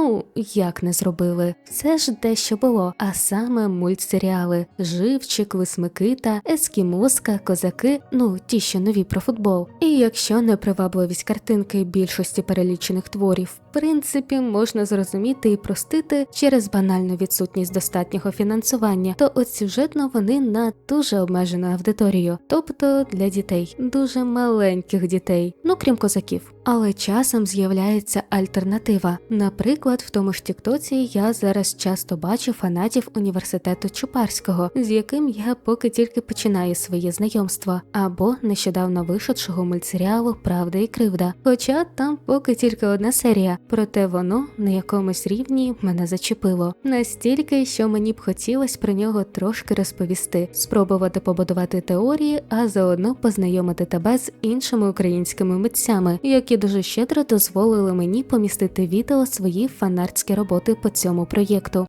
Ну, як не зробили, це ж дещо було, а саме мультсеріали: Живчик, Лисмикита, Ескімоска, Козаки, ну ті, що нові про футбол. І якщо непривабливість картинки більшості перелічених творів, принципі, можна зрозуміти і простити через банальну відсутність достатнього фінансування, то от сюжетно вони на дуже обмежену аудиторію, тобто для дітей, дуже маленьких дітей, ну крім козаків. Але часом з'являється альтернатива. Наприклад, в тому ж Тіктоці я зараз часто бачу фанатів університету Чупарського, з яким я поки тільки починаю своє знайомство, або нещодавно вийшовшого мультсеріалу Правда і кривда. Хоча там поки тільки одна серія, проте воно на якомусь рівні мене зачепило настільки, що мені б хотілося про нього трошки розповісти, спробувати побудувати теорії, а заодно познайомити тебе з іншими українськими митцями, які дуже щедро дозволили мені помістити відео свої фанартські роботи по цьому проєкту.